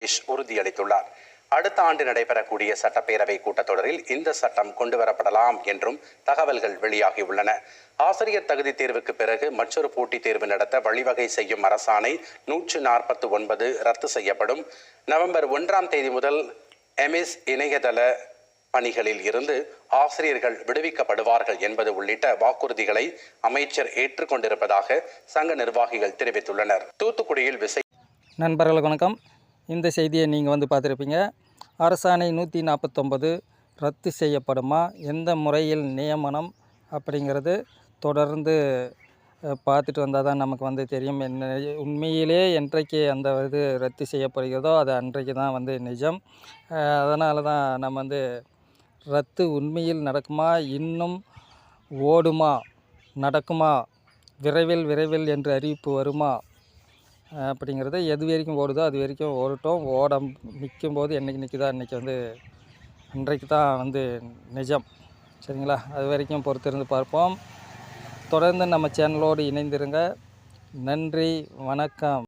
சுரேஷ் உறுதியளித்துள்ளார். அடுத்த ஆண்டு நடைபெறக்கூடிய சட்டப்பேரவை கூட்டத்தொடரில் இந்த சட்டம் கொண்டுவரப்படலாம் என்றும் தகவல்கள் வெளியாகியுள்ளன. ஆசிரியர் தகுதி தேர்வுக்கு பிறகு மற்றொரு போட்டித் தேர்வு நடத்த வழிவகை செய்யும் அரசாணை நூற்று நாற்பத்தி ஒன்பது ரத்து செய்யப்படும். நவம்பர் ஒன்றாம் தேதி முதல் எம்எஸ் இணையதள பணிகளில் இருந்து ஆசிரியர்கள் விடுவிக்கப்படுவார்கள் என்பது உள்ளிட்ட வாக்குறுதிகளை அமைச்சர் ஏற்றுக்கொண்டிருப்பதாக சங்க நிர்வாகிகள் தெரிவித்துள்ளனர். தூத்துக்குடியில் விசை நண்பர்கள் வணக்கம். இந்த செய்தியை நீங்கள் வந்து பார்த்துருப்பீங்க. அரசாணை நூற்றி நாற்பத்தொம்பது ரத்து செய்யப்படுமா? எந்த முறையில் நியமனம்? அப்படிங்கிறது தொடர்ந்து பார்த்துட்டு வந்தால் தான் நமக்கு வந்து தெரியும். என்ன உண்மையிலே என்றைக்கு அந்த இது ரத்து செய்யப்படுகிறதோ அது அன்றைக்கு தான் வந்து நிஜம். அதனால தான் நம்ம வந்து ரத்து உண்மையில் நடக்குமா? இன்னும் ஓடுமா? நடக்குமா? விரைவில் விரைவில் என்று அறிவிப்பு வருமா? அப்படிங்கிறது எது வரைக்கும் ஓடுதோ அது வரைக்கும் ஓடட்டும். ஓட நிற்கும் போது என்றைக்கு நிற்குதோ அன்றைக்கி வந்து அன்றைக்கு தான் வந்து நிஜம். சரிங்களா? அது வரைக்கும் பொறுத்திருந்து பார்ப்போம். தொடர்ந்து நம்ம சேனலோடு இணைந்திருங்க. நன்றி. வணக்கம்.